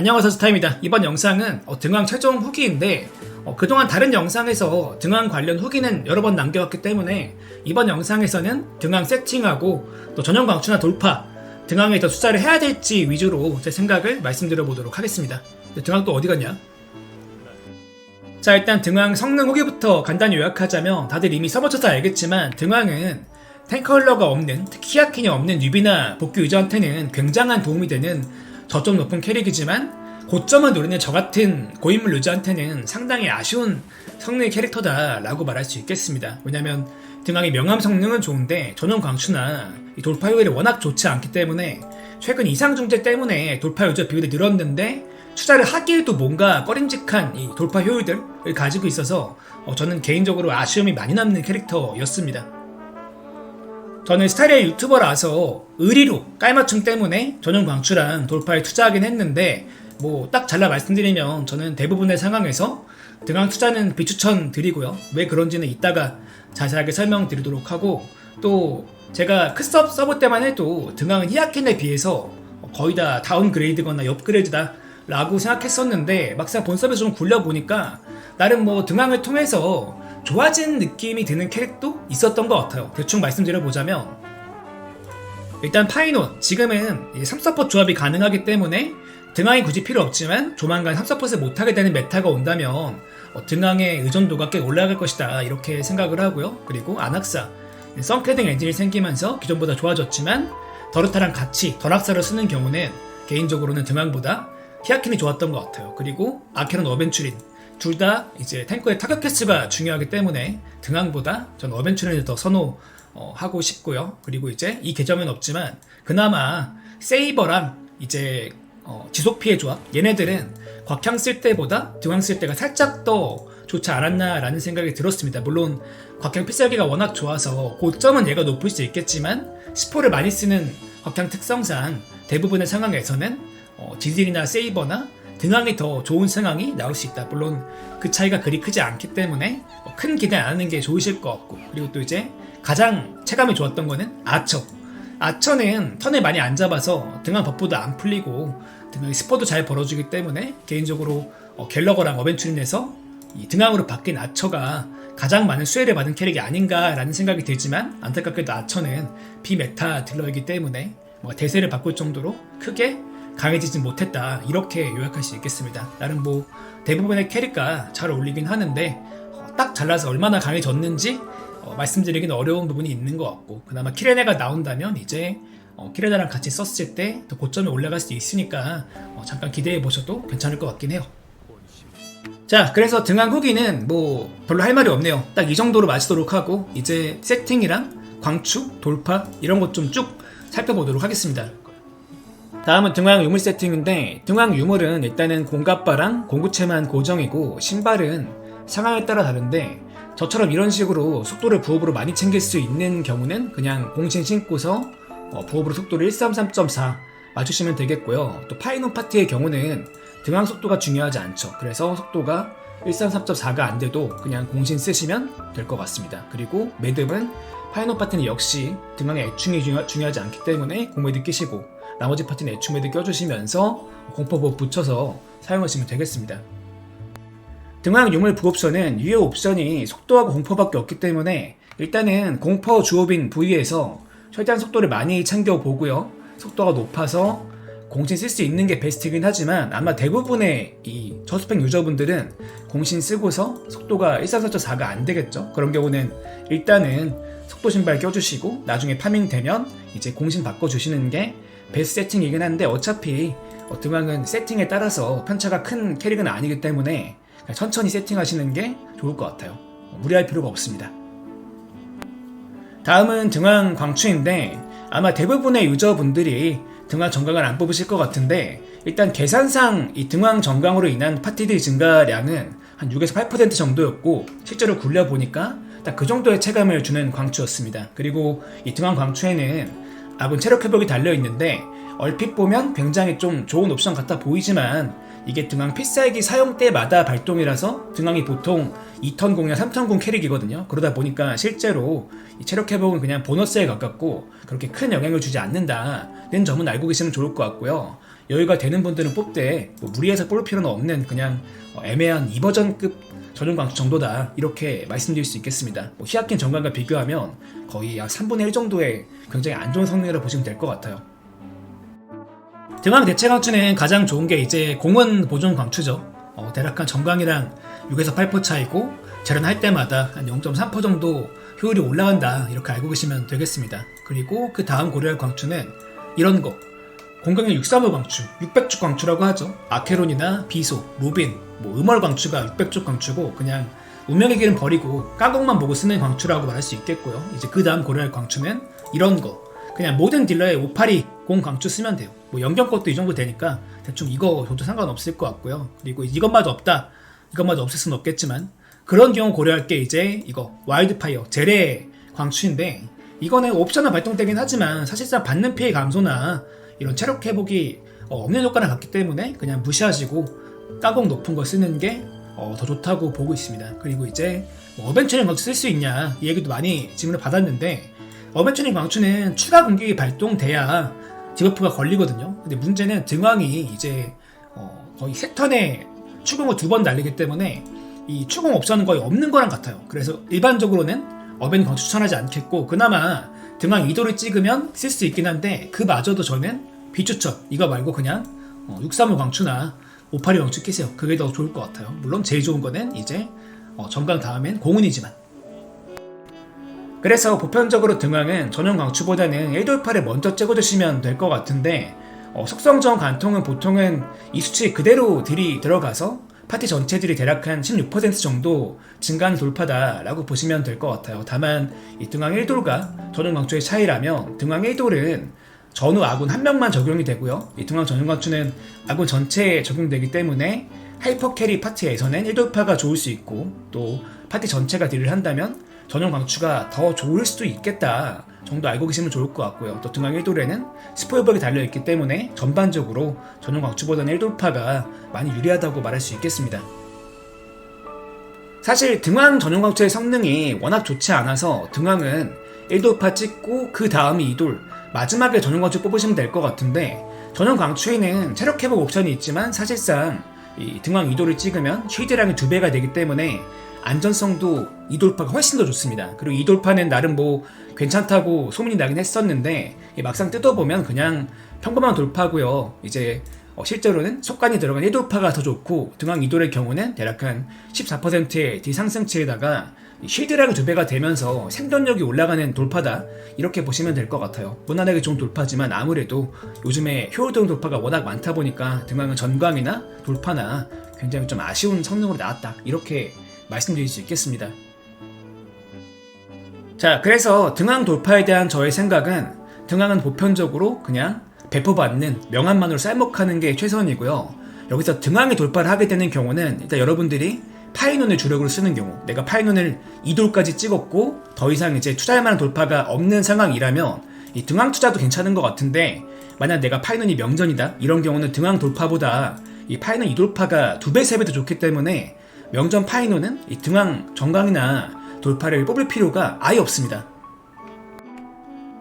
안녕하세요 스타입니다. 이번 영상은 어, 등왕 최종 후기인데 어, 그동안 다른 영상에서 등왕 관련 후기는 여러 번 남겨왔기 때문에 이번 영상에서는 등왕 세팅하고 또 전용 광추나 돌파 등왕에 더 투자를 해야 될지 위주로 제 생각을 말씀드려 보도록 하겠습니다. 등왕 또 어디 갔냐? 자 일단 등왕 성능 후기부터 간단히 요약하자면 다들 이미 써보셔서 알겠지만 등왕은 탱커 컬러가 없는 특히 히아킨이 없는 뉴비나 복귀 유저한테는 굉장한 도움이 되는 저점 높은 캐릭이지만 고점을 노리는 저 같은 고인물 유저한테는 상당히 아쉬운 성능의 캐릭터다라고 말할 수 있겠습니다. 왜냐면 등왕의 명암 성능은 좋은데 전용 광추나 이 돌파 효율이 워낙 좋지 않기 때문에 최근 이상 중재 때문에 돌파 유저 비율이 늘었는데 투자를 하기에도 뭔가 꺼림직한 이 돌파 효율들을 가지고 있어서 어, 저는 개인적으로 아쉬움이 많이 남는 캐릭터였습니다. 저는 스타리아 유튜버라서 의리로 깔맞춤 때문에 전용 광추랑 돌파에 투자하긴 했는데 뭐 딱 잘라 말씀드리면 저는 대부분의 상황에서 등왕 투자는 비추천 드리고요. 왜 그런지는 이따가 자세하게 설명드리도록 하고 또 제가 크섭 서버 때만 해도 등왕은 히아켄에 비해서 거의 다 다운그레이드거나 업그레이드다 라고 생각했었는데 막상 본섭에서 좀 굴려보니까 나름 뭐 등왕을 통해서 좋아진 느낌이 드는 캐릭도 있었던 것 같아요. 대충 말씀드려보자면 일단 파이논 지금은 3서폿 조합이 가능하기 때문에 등왕이 굳이 필요 없지만 조만간 3서폿을 못하게 되는 메타가 온다면 어, 등왕의 의존도가 꽤 올라갈 것이다 이렇게 생각을 하고요. 그리고 안악사 썬캐딩 엔진이 생기면서 기존보다 좋아졌지만 더르타랑 같이 던악사를 쓰는 경우는 개인적으로는 등왕보다 히아킨이 좋았던 것 같아요. 그리고 아케론 어벤추린 둘 다 이제 탱커의 타격 패스가 중요하기 때문에 등왕보다 전 어벤추린을 더 선호하고 싶고요. 그리고 이제 이 계정은 없지만 그나마 세이버랑 이제 어, 지속 피해 조합 얘네들은 곽향 쓸 때보다 등왕 쓸 때가 살짝 더 좋지 않았나라는 생각이 들었습니다. 물론 곽향 필살기가 워낙 좋아서 고점은 얘가 높을 수 있겠지만 스포를 많이 쓰는 곽향 특성상 대부분의 상황에서는 어, 지딜이나 세이버나 등왕이 더 좋은 상황이 나올 수 있다. 물론 그 차이가 그리 크지 않기 때문에 어, 큰 기대 안 하는 게 좋으실 것 같고 그리고 또 이제 가장 체감이 좋았던 거는 아처. 아처는 턴을 많이 안 잡아서 등왕 버프도 안 풀리고 등왕이 스포도 잘 벌어주기 때문에 개인적으로 어, 갤러거랑 어벤추린에서 이 등왕으로 바뀐 아처가 가장 많은 수혜를 받은 캐릭이 아닌가라는 생각이 들지만 안타깝게도 아처는 비메타 딜러이기 때문에 뭐 대세를 바꿀 정도로 크게 강해지지 못했다 이렇게 요약할 수 있겠습니다. 나름 뭐 대부분의 캐릭과 잘 어울리긴 하는데 어, 딱 잘라서 얼마나 강해졌는지 어, 말씀드리기는 어려운 부분이 있는 것 같고 그나마 키레네가 나온다면 이제 어, 키레네랑 같이 썼을 때 더 고점이 올라갈 수 있으니까 어, 잠깐 기대해 보셔도 괜찮을 것 같긴 해요. 자, 그래서 등왕 후기는 뭐 별로 할 말이 없네요. 딱 이 정도로 마치도록 하고 이제 세팅이랑 광추, 돌파 이런 것 좀 쭉 살펴보도록 하겠습니다. 다음은 등왕 유물 세팅인데 등왕 유물은 일단은 공갑바랑 공구체만 고정이고 신발은 상황에 따라 다른데 저처럼 이런 식으로 속도를 부업으로 많이 챙길 수 있는 경우는 그냥 공신 신고서 어, 부업으로 속도를 133.4 맞추시면 되겠고요. 또 파이논 파티의 경우는 등왕 속도가 중요하지 않죠. 그래서 속도가 133.4가 안 돼도 그냥 공신 쓰시면 될 것 같습니다. 그리고 매듭은 파이논 파티는 역시 등왕의 애충이 중요, 중요 하지 않기 때문에 공매듭 끼시고 나머지 애충 매듭 껴주시면서 공포복 붙여서 사용하시면 되겠습니다. 등왕 유물 부옵션은 유효 옵션이 속도하고 공포밖에 없기 때문에 일단은 공포 주옵인 부위에서 최대한 속도를 많이 챙겨보고요. 속도가 높아서 공신 쓸 수 있는 게 베스트이긴 하지만 아마 대부분의 이 저스펙 유저분들은 공신 쓰고서 속도가 144.4가 안 되겠죠. 그런 경우는 일단은 속도 신발 껴주시고 나중에 파밍 되면 이제 공신 바꿔주시는 게 베스트 세팅이긴 한데 어차피 어, 등왕은 세팅에 따라서 편차가 큰 캐릭은 아니기 때문에 천천히 세팅하시는 게 좋을 것 같아요. 무리할 필요가 없습니다. 다음은 등왕 광추인데 아마 대부분의 유저분들이 등왕 정강을 안 뽑으실 것 같은데 일단 계산상 이 등왕 정강으로 인한 파티들 증가량은 한 6에서 8% 정도였고 실제로 굴려보니까 딱 그 정도의 체감을 주는 광추였습니다. 그리고 이 등왕 광추에는 아군 체력 회복이 달려있는데 얼핏 보면 굉장히 좀 좋은 옵션 같아 보이지만 이게 등왕 필살기 사용 때마다 발동이라서 등왕이 보통 2턴 공이나 3턴 공 캐릭이거든요. 그러다 보니까 실제로 이 체력 회복은 그냥 보너스에 가깝고 그렇게 큰 영향을 주지 않는다는 점은 알고 계시면 좋을 것 같고요. 여유가 되는 분들은 뽑되 뭐 무리해서 뽑을 필요는 없는 그냥 어, 애매한 2버전급 전용 광주 정도다 이렇게 말씀드릴 수 있겠습니다. 뭐 히아킨 정관과 비교하면 거의 약 3분의 1 정도의 굉장히 안 좋은 성능이라고 보시면 될 것 같아요. 등왕 대체 광추는 가장 좋은 게 이제 공원 보존 광추죠. 어, 대략 한 정강이랑 6에서 8% 차이고 재련할 때마다 한 0.3% 정도 효율이 올라간다 이렇게 알고 계시면 되겠습니다. 그리고 그 다음 고려할 광추는 이런 거 공격력 635 광추, 600쪽 광추라고 하죠. 아케론이나 비소, 로빈, 뭐 음월 광추가 600쪽 광추고 그냥 운명의 길은 버리고 까공만 보고 쓰는 광추라고 말할 수 있겠고요. 이제 그 다음 고려할 광추는 이런 거 그냥 모든 딜러의 582 공 광추 쓰면 돼요. 뭐 연경 것도 이 정도 되니까 대충 이거 줘도 상관없을 것 같고요. 그리고 이것마저 없다. 이것마저 없을 수는 없겠지만 그런 경우 고려할 게 이제 이거 와일드파이어 제레 광추인데 이거는 옵션은 발동되긴 하지만 사실상 받는 피해 감소나 이런 체력 회복이 어, 없는 효과를 갖기 때문에 그냥 무시하시고 까공 높은 거 쓰는 게 어, 더 좋다고 보고 있습니다. 그리고 이제 뭐 어벤처링 광추 쓸 수 있냐 이 얘기도 많이 질문을 받았는데 어벤처링 광추는 추가 공격이 발동돼야 디버프가 걸리거든요. 근데 문제는 등왕이 이제 어, 거의 세 턴에 추궁을 두 번 날리기 때문에 이 추궁 옵션은 거의 없는 거랑 같아요. 그래서 일반적으로는 어벤 광추 추천하지 않겠고 그나마 등왕 2도를 찍으면 쓸 수 있긴 한데 그마저도 저는 비추천 이거 말고 그냥 어, 635 광추나 582 광추 끼세요. 그게 더 좋을 것 같아요. 물론 제일 좋은 거는 이제 어, 정강 다음엔 공운이지만 그래서 보편적으로 등왕은 전용 광추보다는 1돌파를 먼저 찍어주시면 될 것 같은데 어, 속성정 간통은 보통은 이 수치 그대로 딜이 들어가서 파티 전체들이 대략 한 16% 정도 증가한 돌파다라고 보시면 될 것 같아요. 다만 이 등왕 1돌과 전용 광추의 차이라면 등왕 1돌은 전후 아군 한 명만 적용이 되고요. 이 등왕 전용 광추는 아군 전체에 적용되기 때문에 하이퍼 캐리 파티에서는 1돌파가 좋을 수 있고 또 파티 전체가 딜을 한다면 전용 광추가 더 좋을 수도 있겠다 정도 알고 계시면 좋을 것 같고요. 또 등왕 1돌에는 스포일벽이 달려있기 때문에 전반적으로 전용 광추보다는 1돌파가 많이 유리하다고 말할 수 있겠습니다. 사실 등왕 전용 광추의 성능이 워낙 좋지 않아서 등왕은 1돌파 찍고 그 다음이 2돌 마지막에 전용 광추 뽑으시면 될 것 같은데 전용 광추에는 체력 회복 옵션이 있지만 사실상 이 등왕 2돌을 찍으면 쉴드량이 두 배가 되기 때문에 안전성도 이돌파가 훨씬 더 좋습니다. 그리고 이돌파는 나름 뭐 괜찮다고 소문이 나긴 했었는데 막상 뜯어보면 그냥 평범한 돌파고요. 이제 어, 실제로는 속간이 들어간 1돌파가 더 좋고 등왕 2돌의 경우는 대략 한 14%의 뒤상승치에다가 쉴드량이 두 배가 되면서 생존력이 올라가는 돌파다 이렇게 보시면 될 것 같아요. 무난하게 좋은 돌파지만 아무래도 요즘에 효율동 돌파가 워낙 많다 보니까 등왕은 전광이나 돌파나 굉장히 좀 아쉬운 성능으로 나왔다 이렇게 말씀드릴 수 있겠습니다. 자, 그래서 등왕 돌파에 대한 저의 생각은 등왕은 보편적으로 그냥 배포받는 명함만으로 쌀먹하는 게 최선이고요. 여기서 등왕이 돌파를 하게 되는 경우는 일단 여러분들이 파이논을 주력으로 쓰는 경우 내가 파이논을 2돌까지 찍었고 더 이상 이제 투자할 만한 돌파가 없는 상황이라면 이 등왕 투자도 괜찮은 것 같은데 만약 내가 파이논이 명전이다 이런 경우는 등왕 돌파보다 이 파이논 2돌파가 두 배, 세배더 좋기 때문에 명전 파이노는 이 등왕 정강이나 돌파를 뽑을 필요가 아예 없습니다.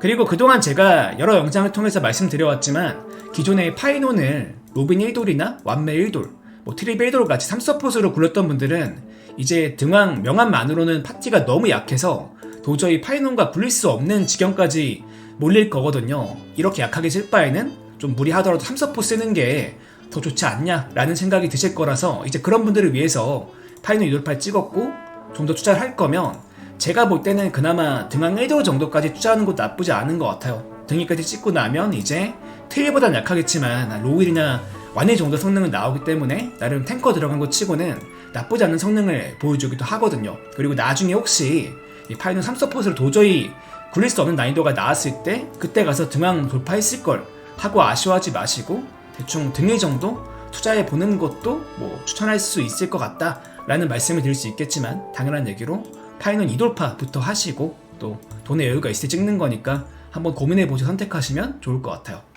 그리고 그동안 제가 여러 영상을 통해서 말씀드려왔지만 기존의 파이논을 로빈 1돌이나 완매 1돌, 뭐 1돌 같이 3서폿으로 굴렸던 분들은 이제 등왕 명함만으로는 파티가 너무 약해서 도저히 파이논과 굴릴 수 없는 지경까지 몰릴 거거든요. 이렇게 약하게 쓸 바에는 좀 무리하더라도 3서폿 쓰는 게 더 좋지 않냐라는 생각이 드실 거라서 이제 그런 분들을 위해서 파이널 2돌8 찍었고 좀 더 투자를 할 거면 제가 볼 때는 그나마 등왕 1도 정도까지 투자하는 것도 나쁘지 않은 것 같아요. 등위까지 찍고 나면 이제 트리보단 약하겠지만 로일이나 완일 정도 성능은 나오기 때문에 나름 탱커 들어간 거 치고는 나쁘지 않은 성능을 보여주기도 하거든요. 그리고 나중에 혹시 이 파이널 3서폿을 도저히 굴릴 수 없는 난이도가 나왔을 때 그때 가서 등왕 돌파했을 걸 하고 아쉬워하지 마시고 대충 등일 정도 투자해 보는 것도 뭐 추천할 수 있을 것 같다 라는 말씀을 드릴 수 있겠지만 당연한 얘기로 파이는 이돌파부터 하시고 또 돈의 여유가 있을 때 찍는 거니까 한번 고민해 보시고 선택하시면 좋을 것 같아요.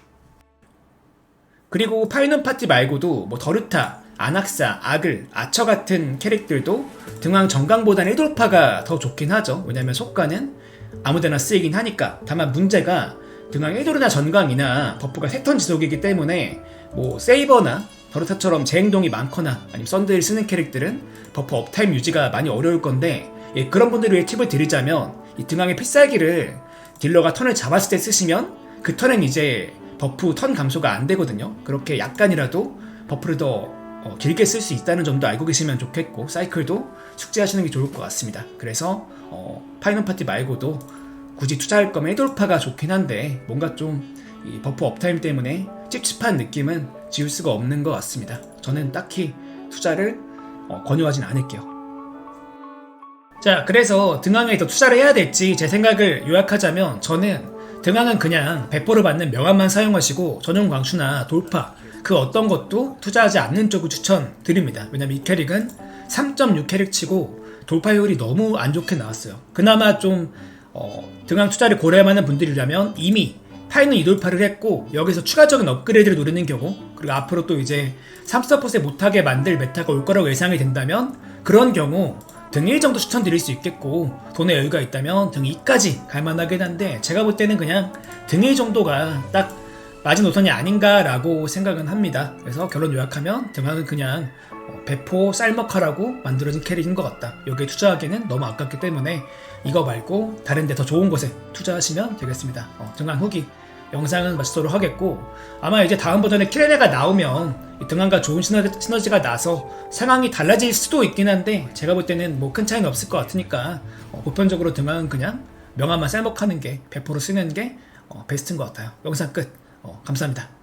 그리고 파이넌 파티 말고도 뭐 더르타, 아낙사, 아글, 아처 같은 캐릭들도 등왕 정강보다는 1돌파가 더 좋긴 하죠. 왜냐면 속가는 아무데나 쓰이긴 하니까. 다만 문제가 등왕 1도르나 전강이나 버프가 3턴 지속이기 때문에 뭐 세이버나 더르타처럼 재행동이 많거나 아니면 썬드를 쓰는 캐릭들은 버프 업타임 유지가 많이 어려울 건데 예, 그런 분들을 위해 팁을 드리자면 이 등항의 필살기를 딜러가 턴을 잡았을 때 쓰시면 그 턴엔 이제 버프 턴 감소가 안 되거든요. 그렇게 약간이라도 버프를 더 어, 길게 쓸 수 있다는 점도 알고 계시면 좋겠고 사이클도 숙지하시는 게 좋을 것 같습니다. 그래서 어, 파이널 파티 말고도 굳이 투자할 거면 1돌파가 좋긴 한데 뭔가 좀이 버프 업타임 때문에 찝찝한 느낌은 지울 수가 없는 것 같습니다. 저는 딱히 투자를 어, 권유하진 않을게요. 자, 그래서 등항에 더 투자를 해야 될지 제 생각을 요약하자면 저는 등항은 그냥 배포를 받는 명함만 사용하시고 전용 광추나 돌파 그 어떤 것도 투자하지 않는 쪽을 추천드립니다. 왜냐면 이 캐릭은 3.6 캐릭 치고 돌파율이 너무 안 좋게 나왔어요. 그나마 좀 어, 등항 투자를 고려할 만한 분들이라면 이미 파이는 이돌파를 했고 여기서 추가적인 업그레이드를 노리는 경우 그리고 앞으로 또 이제 3서포스에 못하게 만들 메타가 올 거라고 예상이 된다면 그런 경우 등 1 정도 추천드릴 수 있겠고 돈의 여유가 있다면 등 2까지 갈만하긴 한데 제가 볼 때는 그냥 등 1 정도가 딱 마지노선이 아닌가라고 생각은 합니다. 그래서 결론 요약하면 등하은 그냥 어, 배포 쌀먹하라고 만들어진 캐릭인 것 같다. 여기에 투자하기는 너무 아깝기 때문에 이거 말고 다른 데 더 좋은 곳에 투자하시면 되겠습니다. 어, 등한 후기 영상은 마치도록 하겠고 아마 이제 다음 버전에 키레네가 나오면 이 등한과 좋은 시너지, 시너지 가 나서 상황이 달라질 수도 있긴 한데 제가 볼 때는 뭐 큰 차이는 없을 것 같으니까 어, 보편적으로 등한은 그냥 명함만 쌀먹하는 게 배포로 쓰는 게 어, 베스트인 것 같아요. 영상 끝. 어, 감사합니다.